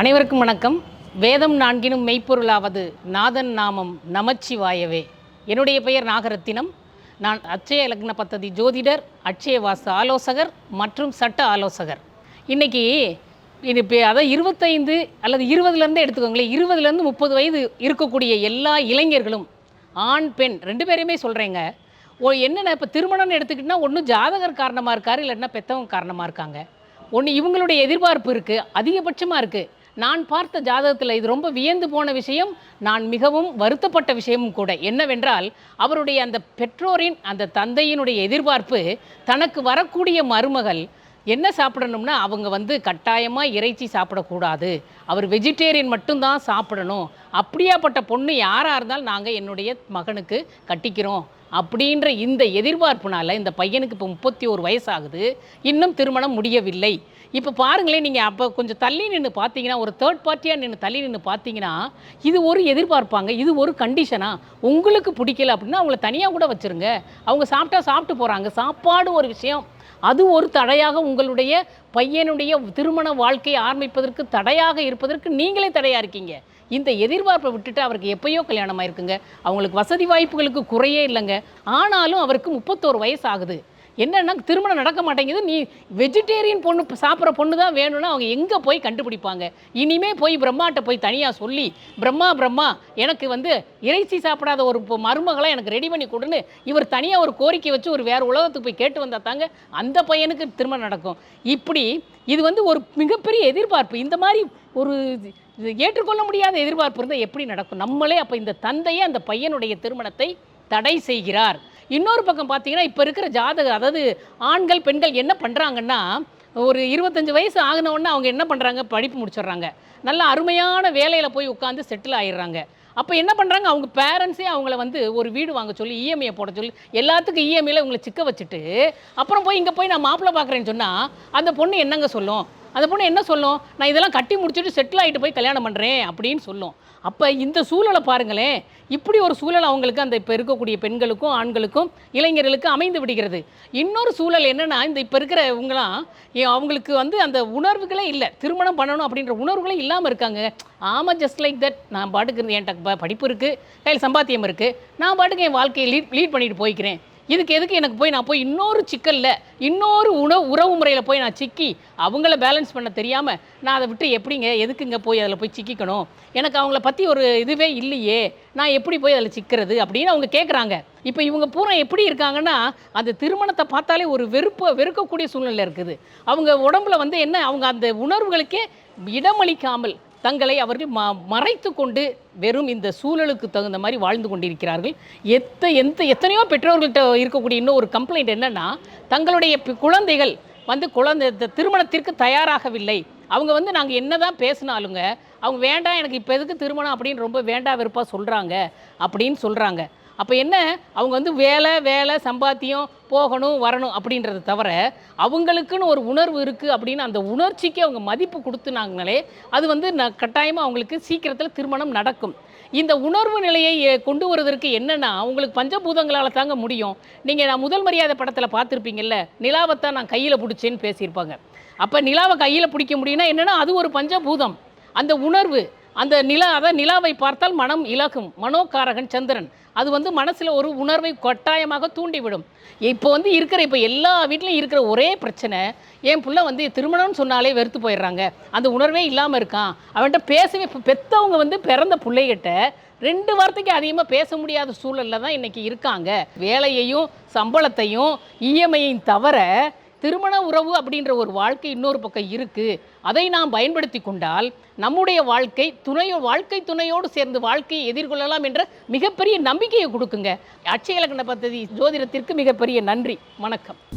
அனைவருக்கும் வணக்கம். வேதம் நான்கினும் மெய்ப்பொருளாவது நாதன் நாமம் நமச்சிவாயவே. என்னுடைய பெயர் நாகரத்தினம். நான் அச்சய லக்ன பத்ததி ஜோதிடர் அட்சயவாச ஆலோசகர் மற்றும் சட்ட ஆலோசகர். இன்றைக்கி இது இப்போ அதான் இருபத்தைந்து அல்லது இருபதுலேருந்தே எடுத்துக்கோங்களேன் இருபதுலேருந்து முப்பது வயது இருக்கக்கூடிய எல்லா இளைஞர்களும் ஆண் பெண் ரெண்டு பேரையுமே சொல்கிறேங்க ஓ என்னென்ன இப்போ திருமணம்னு எடுத்துக்கிட்டிங்கன்னா ஒன்றும் ஜாதகர் காரணமாக இருக்கார் இல்லைன்னா பெத்தவங்க காரணமாக இருக்காங்க. ஒன்று இவங்களுடைய எதிர்பார்ப்பு இருக்குது அதிகபட்சமாக இருக்குது நான் பார்த்த ஜாதகத்தில் இது ரொம்ப வியந்து போன விஷயம் நான் மிகவும் வருத்தப்பட்ட விஷயமும் கூட. என்னவென்றால் அவருடைய அந்த பெற்றோரின் அந்த தந்தையினுடைய எதிர்பார்ப்பு தனக்கு வரக்கூடிய மருமகள் என்ன சாப்பிடணும்னா அவங்க வந்து கட்டாயமாக இறைச்சி சாப்பிடக்கூடாது. அவர் வெஜிடேரியன் மட்டும்தான் சாப்பிடணும். அப்படியாப்பட்ட பொண்ணு யாராக இருந்தாலும் நாங்கள் என்னுடைய மகனுக்கு கட்டிக்கிறோம். அப்படின்ற இந்த எதிர்பார்ப்புனால இந்த பையனுக்கு இப்போ முப்பத்தி ஒரு வயசாகுது. இன்னும் திருமணம் முடியவில்லை. இப்போ பாருங்களேன் நீங்கள் அப்போ கொஞ்சம் தள்ளி நின்று பார்த்தீங்கன்னா ஒரு தேர்ட் பார்ட்டியாக நின்று தள்ளி நின்று பார்த்தீங்கன்னா இது ஒரு எதிர்பார்ப்பாங்க. இது ஒரு கண்டிஷனா உங்களுக்கு பிடிக்கல அப்படின்னா அவங்கள தனியாக கூட வச்சுருங்க. அவங்க சாப்பிட்டா சாப்பிட்டு போகிறாங்க சாப்பாடு ஒரு விஷயம். அது ஒரு தடையாக உங்களுடைய பையனுடைய திருமண வாழ்க்கையை ஆரம்பிப்பதற்கு தடையாக இருப்பதற்கு நீங்களே தடையாக இருக்கீங்க. இந்த எதிர்பார்ப்பை விட்டுட்டு அவருக்கு எப்பயோ கல்யாணம் ஆயிருக்குங்க அவங்களுக்கு வசதி வாய்ப்புகளுக்கு குறையே இல்லைங்க. ஆனாலும் அவருக்கு முப்பத்தோரு வயசு ஆகுது. என்னென்னா திருமணம் நடக்க மாட்டேங்குது. நீ வெஜிடேரியன் பொண்ணு சாப்பிட்ற பொண்ணு தான் வேணும்னா அவங்க எங்கே போய் கண்டுபிடிப்பாங்க? இனிமே போய் பிரம்மாட்ட போய் தனியாக சொல்லி பிரம்மா பிரம்மா எனக்கு வந்து இறைச்சி சாப்பிடாத ஒரு மருமகளை எனக்கு ரெடி பண்ணி கொடுன்னு இவர் தனியாக ஒரு கோரிக்கை வச்சு ஒரு வேறு உலகத்துக்கு போய் கேட்டு வந்தா தாங்க அந்த பையனுக்கு திருமணம் நடக்கும். இப்படி இது வந்து ஒரு மிகப்பெரிய எதிர்பார்ப்பு. இந்த மாதிரி ஒரு இது ஏற்றுக்கொள்ள முடியாத எதிர்பார்ப்பு இருந்தால் எப்படி நடக்கும்? நம்மளே அப்போ இந்த தந்தையே அந்த பையனுடைய திருமணத்தை தடை செய்கிறார். இன்னொரு பக்கம் பார்த்தீங்கன்னா இப்போ இருக்கிற ஜாதகம் அதாவது ஆண்கள் பெண்கள் என்ன பண்ணுறாங்கன்னா ஒரு இருபத்தஞ்சி வயசு ஆகின அவங்க என்ன பண்ணுறாங்க படிப்பு முடிச்சிடுறாங்க. நல்ல அருமையான வேலையில் போய் உட்காந்து செட்டில் ஆயிடுறாங்க. அப்போ என்ன பண்ணுறாங்க அவங்க பேரண்ட்ஸே அவங்கள வந்து ஒரு வீடு வாங்க சொல்லி இஎம்ஐயை போட சொல்லி எல்லாத்துக்கும் இஎம்ஐயில் இவங்களை சிக்க வச்சுட்டு அப்புறம் போய் இங்கே போய் நான் மாப்பிள்ளை பார்க்குறேன்னு சொன்னால் அந்த பொண்ணு என்னங்க சொல்லும்? அந்த பொண்ணு என்ன சொல்லும்? நான் இதெல்லாம் கட்டி முடிச்சுட்டு செட்டில் ஆகிட்டு போய் கல்யாணம் பண்ணுறேன் அப்படின்னு சொல்லும். அப்போ இந்த சூழலை பாருங்களேன். இப்படி ஒரு சூழல் அவங்களுக்கு அந்த இப்போ இருக்கக்கூடிய பெண்களுக்கும் ஆண்களுக்கும் இளைஞர்களுக்கும் அமைந்து விடுகிறது. இன்னொரு சூழல் என்னென்னா இந்த இப்போ இருக்கிற இவங்களாம் அவங்களுக்கு வந்து அந்த உணர்வுகளே இல்லை. திருமணம் பண்ணணும் அப்படின்ற உணர்வுகளே இல்லாமல் இருக்காங்க. ஆமாம் ஜஸ்ட் லைக் தட் நான் பாட்டுக்கு என்கிட்ட ப- படிப்பு இருக்குது கையில் சம்பாத்தியம் இருக்குது நான் பாட்டுக்கு என் வாழ்க்கையை லீட் லீட் பண்ணிட்டு போய்க்கிறேன். இதுக்கு எதுக்கு எனக்கு போய் நான் போய் இன்னொரு சிக்கல்ல இன்னொரு உணவு உறவு முறையில் போய் நான் சிக்கி அவங்கள பேலன்ஸ் பண்ண தெரியாமல் நான் அதை விட்டு எப்படிங்க எதுக்குங்க போய் அதில் போய் சிக்கிக்கணும்? எனக்கு அவங்கள பற்றி ஒரு இதுவே இல்லையே நான் எப்படி போய் அதில் சிக்கிறது அப்படின்னு அவங்க கேட்குறாங்க இப்போ இவங்க பூரா எப்படி இருக்காங்கன்னா அந்த திருமணத்தை பார்த்தாலே ஒரு வெறுப்பு வெறுக்கக்கூடிய சூழ்நிலை இருக்குது. அவங்க உடம்புல வந்து என்ன அவங்க அந்த உணர்வுகளுக்கே இடமளிக்காமல் தங்களை அவர்கள் ம மறைத்து கொண்டு வெறும் இந்த சூழலுக்கு தகுந்த மாதிரி வாழ்ந்து கொண்டிருக்கிறார்கள். எத்த எந்த எத்தனையோ பெற்றோர்கள்ட்ட இருக்கக்கூடிய இன்னும் ஒரு கம்ப்ளைண்ட் என்னென்னா தங்களுடைய குழந்தைகள் வந்து குழந்தை இந்த திருமணத்திற்கு தயாராகவில்லை. அவங்க வந்து நாங்கள் என்னதான் பேசினாலுங்க அவங்க வேண்டாம் எனக்கு இப்போ எதுக்கு திருமணம் அப்படின்னு ரொம்ப வேண்டா வெறுப்பாக சொல்கிறாங்க அப்படின்னு சொல்கிறாங்க அப்போ என்ன? அவங்க வந்து வேலை வேலை சம்பாத்தியம் போகணும் வரணும் அப்படின்றத தவிர அவங்களுக்குன்னு ஒரு உணர்வு இருக்குது அப்படின்னு அந்த உணர்ச்சிக்கு அவங்க மதிப்பு கொடுத்துனாங்களே அது வந்து ந கட்டாயமாக அவங்களுக்கு சீக்கிரத்தில் திருமணம் நடக்கும். இந்த உணர்வு நிலையை கொண்டு வருவதற்கு என்னென்னா உங்களுக்கு பஞ்சபூதங்களால் தாங்க முடியும். நீங்கள் நான் முதல் மரியாதை படத்தில் பார்த்துருப்பீங்கல்ல நிலாவைத்தான் நான் கையில் பிடிச்சேன்னு பேசியிருப்பாங்க. அப்போ நிலாவை கையில் பிடிக்க முடியும்னா என்னென்னா அது ஒரு பஞ்சபூதம். அந்த உணர்வு அந்த நிலா அதான் நிலாவை பார்த்தால் மனம் இலகும். மனோகாரகன் சந்திரன். அது வந்து மனசில் ஒரு உணர்வை கட்டாயமாக தூண்டிவிடும். இப்போ வந்து இருக்கிற இப்போ எல்லா வீட்லையும் இருக்கிற ஒரே பிரச்சனை என் பிள்ளை வந்து திருமணம்னு சொன்னாலே வெறுத்து போயிடுறாங்க. அந்த உணர்வே இல்லாமல் இருக்கான். அவன்கிட்ட பேசவே இப்போ பெற்றவங்க வந்து பிறந்த பிள்ளைகிட்ட ரெண்டு வார்த்தைக்கு அதிகமாக பேச முடியாத சூழலில் தான் இன்றைக்கி இருக்காங்க. வேலையையும் சம்பளத்தையும் இஎம்ஐயையும் தவிர திருமண உறவு அப்படின்ற ஒரு வாழ்க்கை இன்னொரு பக்கம் இருக்குது அதை நாம் பயன்படுத்தி கொண்டால் நம்முடைய வாழ்க்கை துணையோ வாழ்க்கை துணையோடு சேர்ந்து வாழ்க்கையை எதிர்கொள்ளலாம் என்ற மிகப்பெரிய நம்பிக்கையை கொடுக்குங்க. அட்சய இலக்கண பദ്ധதி ஜோதிடத்திற்கு மிகப்பெரிய நன்றி. வணக்கம்.